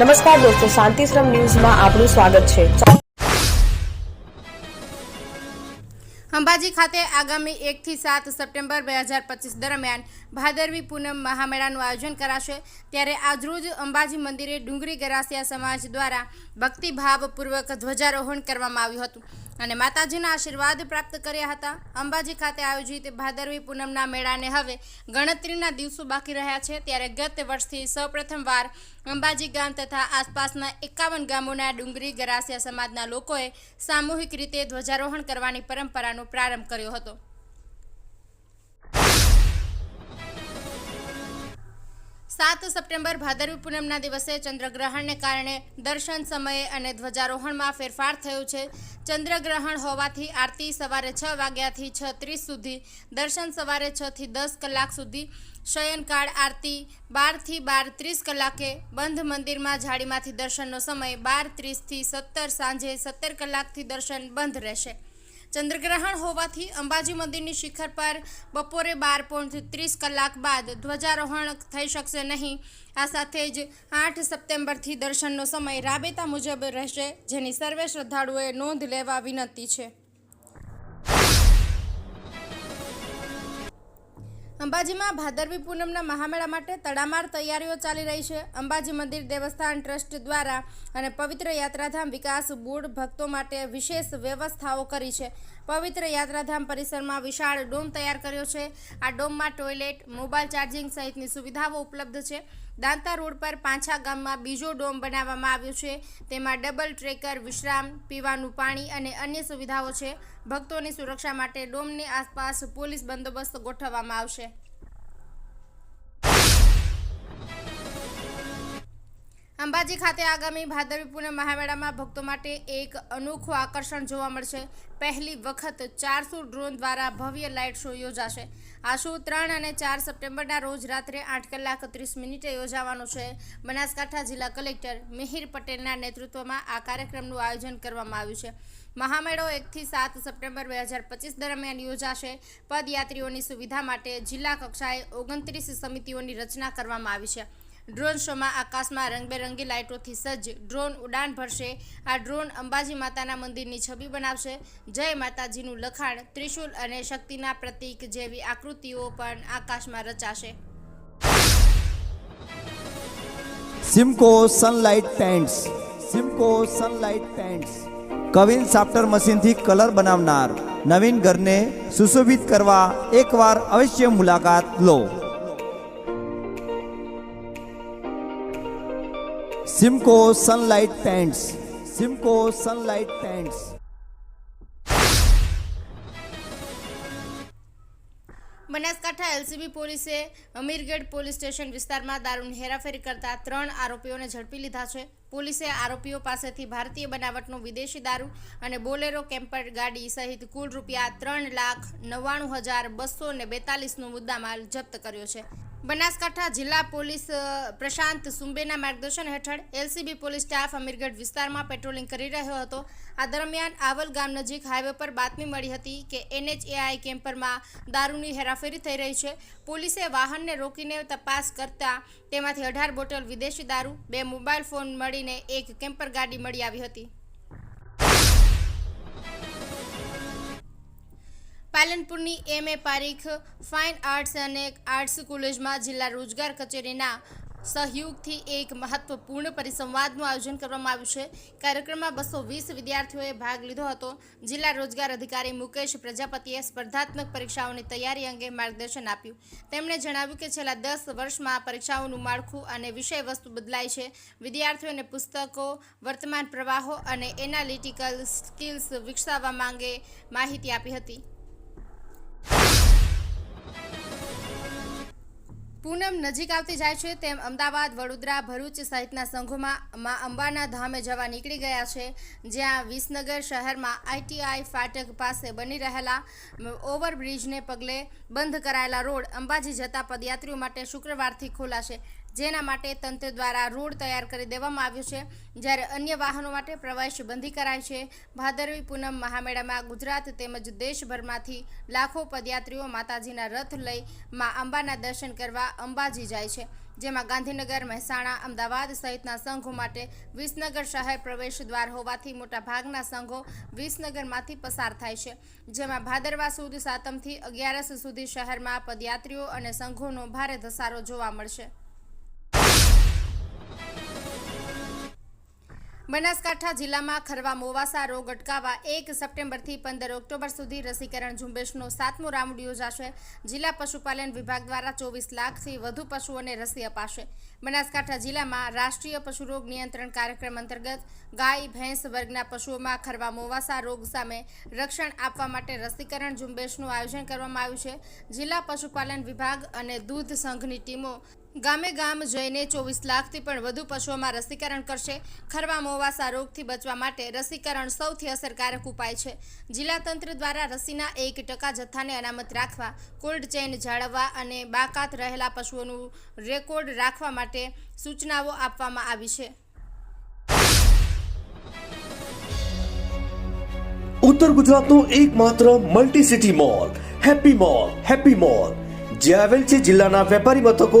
નમસ્કાર દોસ્તો શાંતિશ્રમ ન્યૂઝમાં આપનું સ્વાગત છે. અંબાજી ખાતે આગામી એકથી સાત સપ્ટેમ્બર બે હજાર પચીસ દરમિયાન ભાદરવી પૂનમ મહામેળાનું આયોજન કરાશે. ત્યારે આજરોજ અંબાજી મંદિરે ડુંગરી ગરાસિયા સમાજ દ્વારા ભક્તિભાવપૂર્વક ધ્વજારોહણ કરવામાં આવ્યું હતું. અને માતાજીના આશીર્વાદ પ્રાપ્ત કર્યા હતા. અંબાજી ખાતે આયોજિત ભાદરવી પૂનમના મેળાને હવે ગણતરીના દિવસો બાકી રહ્યા છે. ત્યારે ગત વર્ષથી સૌપ્રથમવાર અંબાજી ગામ તથા આસપાસના એકાવન ગામોના ડુંગરી ગરાસિયા સમાજના લોકોએ સામૂહિક રીતે ધ્વજારોહણ કરવાની પરંપરાનો પ્રારંભ કર્યો હતો. સાત સપ્ટેમ્બર ભાદરવી પૂનમના દિવસે ચંદ્રગ્રહણને કારણે દર્શન સમયે અને ધ્વજારોહણમાં ફેરફાર થયો છે. ચંદ્રગ્રહણ હોવાથી આરતી સવારે છ વાગ્યાથી છ ત્રીસ સુધી, દર્શન સવારે છથી દસ કલાક સુધી શયનકાળ આરતી બારથી બાર ત્રીસ કલાકે, બંધ મંદિરમાં જાળીમાંથી દર્શનનો સમય બાર ત્રીસથી સત્તર, સાંજે સત્તર કલાકથી દર્શન બંધ રહેશે. ચંદ્રગ્રહણ હોવાથી અંબાજી મંદિરની શિખર પર બપોરે બાર પોઈન્ટ ત્રીસ કલાક બાદ ધ્વજારોહણ થઈ શકશે નહીં. આ સાથે જ આઠ સપ્ટેમ્બરથી દર્શનનો સમય રાબેતા મુજબ રહેશે, જેની સર્વે શ્રદ્ધાળુઓએ નોંધ લેવા વિનંતી છે. અંબાજીમાં ભાદરવી પૂનમના મહામેળા માટે તડામાર તૈયારીઓ ચાલી રહી છે. અંબાજી મંદિર દેવસ્થાન ટ્રસ્ટ દ્વારા અને પવિત્ર યાત્રાધામ વિકાસ બોર્ડ ભક્તો માટે વિશેષ વ્યવસ્થાઓ કરી છે. પવિત્ર યાત્રાધામ પરિસરમાં વિશાળ ડોમ તૈયાર કર્યો છે. આ ડોમમાં ટોયલેટ, મોબાઈલ ચાર્જિંગ સહિતની સુવિધાઓ ઉપલબ્ધ છે. દાંતા રોડ પર પાંછા ગામમાં બીજો ડોમ બનાવવામાં આવ્યો છે. તેમાં ડબલ ટ્રેકર, વિશ્રામ, પીવાનું પાણી અને અન્ય સુવિધાઓ છે. ભક્તોની સુરક્ષા માટે ડોમની આસપાસ પોલીસ બંદોબસ્ત ગોઠવવામાં આવશે. અંબાજી ખાતે આગામી ભાદરવી પૂનમ મહામેળામાં ભક્તો માટે એક અનોખું આકર્ષણ જોવા મળશે. પહેલી વખત ચારસો ડ્રોન દ્વારા ભવ્ય લાઇટ શો યોજાશે. આ શો ત્રણ અને ચાર સપ્ટેમ્બરના રોજ રાત્રે આઠ કલાક ત્રીસ મિનિટે યોજાવાનો છે. બનાસકાંઠા જિલ્લા કલેક્ટર મિહિર પટેલના નેતૃત્વમાં આ કાર્યક્રમનું આયોજન કરવામાં આવ્યું છે. મહામેળો એકથી સાત સપ્ટેમ્બર બે હજાર પચીસ દરમિયાન યોજાશે. પદયાત્રીઓની સુવિધા માટે જિલ્લા કક્ષાએ ઓગણત્રીસ સમિતિઓની રચના કરવામાં આવી છે. ડ્રોન શોમાં આકાશમાં રંગબેરંગી લાઇટોથી સજ્જ, ડ્રોન ઉડાન ભરશે. આ ડ્રોન અંબાજી માતાના મંદિરની છબી બનાવશે. જય માતાજીનું લખાણ, ત્રિશુલ અને શક્તિના પ્રતીક જેવી આકૃતિઓ પણ આકાશમાં રચાશે. Simco sunlight paints Simco sunlight paints queen સાફ્ટર મશીનથી કલર બનાવનાર નવીન ઘરને સુશોભિત કરવા એકવાર અવશ્ય મુલાકાત લો. Simco sunlight paints Simco sunlight paints Banaskantha L C B પોલીસે અમીરગઢ પોલીસ સ્ટેશન વિસ્તારમાં દારૂની હેરાફેરી કરતા ત્રણ આરોપીઓને ઝડપી લીધા છે. પોલીસે આરોપીઓ પાસેથી ભારતીય બનાવટનું વિદેશી દારૂ અને બોલેરો કેમ્પર ગાડી સહિત કુલ રૂપિયા ત્રણ લાખ નવ્વાણું હજાર બસો ને બેતાલીસનો મુદ્દામાલ જપ્ત કર્યો છે. બનાસકાંઠા જિલ્લા પોલીસ પ્રશાંત સુંબેના માર્ગદર્શન હેઠળ એલસીબી પોલીસ સ્ટાફ અમીરગઢ વિસ્તારમાં પેટ્રોલિંગ કરી રહ્યો હતો. આ દરમિયાન આવલ ગામ નજીક હાઈવે પર બાતમી મળી હતી કે એનએચએઆઈ કેમ્પરમાં દારૂની હેરાફેરી થઈ રહી છે. પોલીસે વાહનને રોકીને તપાસ કરતા તેમાંથી અઢાર બોટલ વિદેશી દારૂ, બે મોબાઈલ ફોન મળીને એક કેમ્પર ગાડી મળી આવી હતી. પાલનપુરની M A Parikh fine arts અને આર્ટ્સ કોલેજમાં જિલ્લા રોજગાર કચેરીના સહયોગથી એક મહત્વપૂર્ણ પરિસંવાદનું આયોજન કરવામાં આવ્યું છે. કાર્યક્રમમાં બસો વીસ વિદ્યાર્થીઓએ ભાગ લીધો હતો. જિલ્લા રોજગાર અધિકારી મુકેશ પ્રજાપતિએ સ્પર્ધાત્મક પરીક્ષાઓની તૈયારી અંગે માર્ગદર્શન આપ્યું. તેમણે જણાવ્યું કે છેલ્લા દસ વર્ષમાં પરીક્ષાઓનું માળખું અને વિષય વસ્તુ બદલાય છે. વિદ્યાર્થીઓને પુસ્તકો, વર્તમાન પ્રવાહો અને એનાલિટિકલ સ્કિલ્સ વિકસાવવા માંગે માહિતી આપી હતી. પૂનમ નજીક આવતી જાય છે, તેમ અમદાવાદ, વડોદરા, ભરૂચ સહિતના સંઘોમાં મા અંબાના ધામે જવા નીકળી ગયા છે, જ્યાં વિસનગર શહેરમાં આઈટીઆઈ ફાટક પાસે બની રહેલા ઓવરબ્રિજને પગલે બંધ કરાયેલા રોડ અંબાજી જતા પદયાત્રીઓ માટે શુક્રવારથી ખોલાશે. જેના માટે તંત્ર દ્વારા રોડ તૈયાર કરી દેવામાં આવ્યો છે. જ્યારે અન્ય વાહનો માટે પ્રવેશ બંધી કરાઈ છે. ભાદરવી પૂનમ મહામેળામાં ગુજરાત તેમજ દેશભરમાંથી લાખો પદયાત્રીઓ માતાજીના રથ લઈ મા અંબાના દર્શન કરવા અંબાજી જાય છે. જેમાં ગાંધીનગર, મહેસાણા, અમદાવાદ સહિતના સંઘો માટે વિસનગર શહેર પ્રવેશ દ્વાર હોવાથી મોટા ભાગના સંઘો વિસનગરમાંથી પસાર થાય છે. જેમાં ભાદરવા સુદ સાતમથી અગિયારસ સુધી શહેરમાં પદયાત્રીઓ અને સંઘોનો ભારે ધસારો જોવા મળશે. બનાસકાંઠા જિલ્લામાં ખરવા મોવાસા રોગ અટકાવવા એક સપ્ટેમ્બરથી પંદર ઓક્ટોબર સુધી રસીકરણ ઝુંબેશનો સાતમો રાઉન્ડ યોજાશે. જિલ્લા પશુપાલન વિભાગ દ્વારા ચોવીસ લાખથી વધુ પશુઓને રસી અપાશે. બનાસકાંઠા જિલ્લામાં રાષ્ટ્રીય પશુરોગ નિયંત્રણ કાર્યક્રમ અંતર્ગત ગાય, ભેંસ વર્ગના પશુઓમાં ખરવા મોવાસા રોગ સામે રક્ષણ આપવા માટે રસીકરણ ઝુંબેશનું આયોજન કરવામાં આવ્યું છે. જિલ્લા પશુપાલન વિભાગ અને દૂધ સંઘની ટીમો ગામે ગામ જઈને ચોવીસ લાખથી પણ વધુ પશુઓમાં રસીકરણ કરશે. ખરવા, મોવાસા રોગથી બચવા માટે રસીકરણ સૌથી અસરકારક ઉપાય છે. જિલ્લા તંત્ર દ્વારા રસીના એક ટકા જથ્થાને અનામત રાખવા, કોલ્ડ ચેઇન જાળવવા અને બાકાત રહેલા પશુઓનું રેકોર્ડ રાખવા માટે સૂચનાઓ આપવામાં આવી છે. ઉત્તર ગુજરાતનું એકમાત્ર multi city mall happy mall happy mall. જે આવેલ છે જિલ્લાના વેપારી મથકો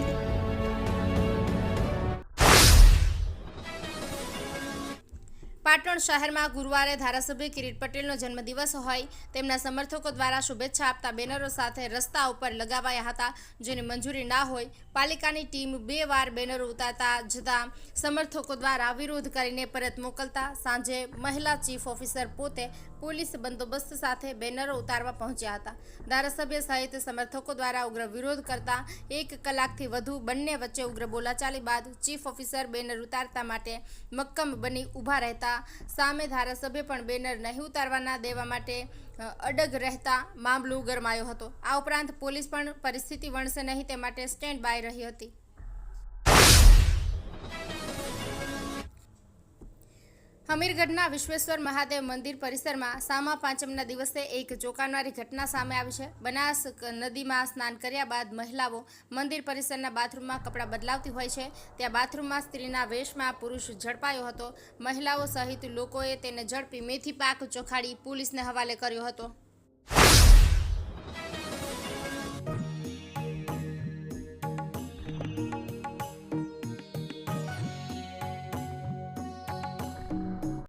શહેરમાં ગુરુવારે ધારાસભ્ય કિરીટ પટેલનો જન્મદિવસ હોય તેમના સમર્થકો દ્વારા શુભેચ્છા આપતા બેનરો સાથે રસ્તા ઉપર લગાવાયા હતા. જેની મંજૂરી ના હોય, પાલિકાની ટીમ બે વાર બેનરો ઉતારતા જતા સમર્થકો દ્વારા વિરોધ કરીને પરત મોકલતા સાંજે મહિલા ચીફ ઓફિસર પોતે પોલીસ બંદોબસ્ત સાથે બેનરો ઉતારવા પહોંચ્યા હતા. ધારાસભ્ય સહિત સમર્થકો દ્વારા ઉગ્ર વિરોધ કરતા એક કલાકથી વધુ બંને વચ્ચે ઉગ્ર બોલાચાલી બાદ ચીફ ઓફિસર બેનર ઉતારતા માટે મક્કમ બની ઊભા રહેતા સામે ધારાસભ્ય પણ બેનર નહીં ઉતારવાના દેવા માટે અડગ રહેતા મામલો ગરમાયો હતો. આ ઉપરાંત પોલીસ પણ પરિસ્થિતિ વણસે નહીં તે માટે સ્ટેન્ડ બાય રહી હતી. હમીરગઢના વિશ્વેશ્વર મહાદેવ મંદિર પરિસરમાં સામા પાંચમના દિવસે એક ચોંકાવનારી ઘટના સામે આવી છે. બનાસ નદીમાં સ્નાન કર્યા બાદ મહિલાઓ મંદિર પરિસરના બાથરૂમમાં કપડાં બદલાવતી હોય છે. ત્યાં બાથરૂમમાં સ્ત્રીના વેશમાં પુરુષ ઝડપાયો હતો. મહિલાઓ સહિત લોકોએ તેને ઝડપી મેથી પાક ચોખાડી પોલીસને હવાલે કર્યો હતો.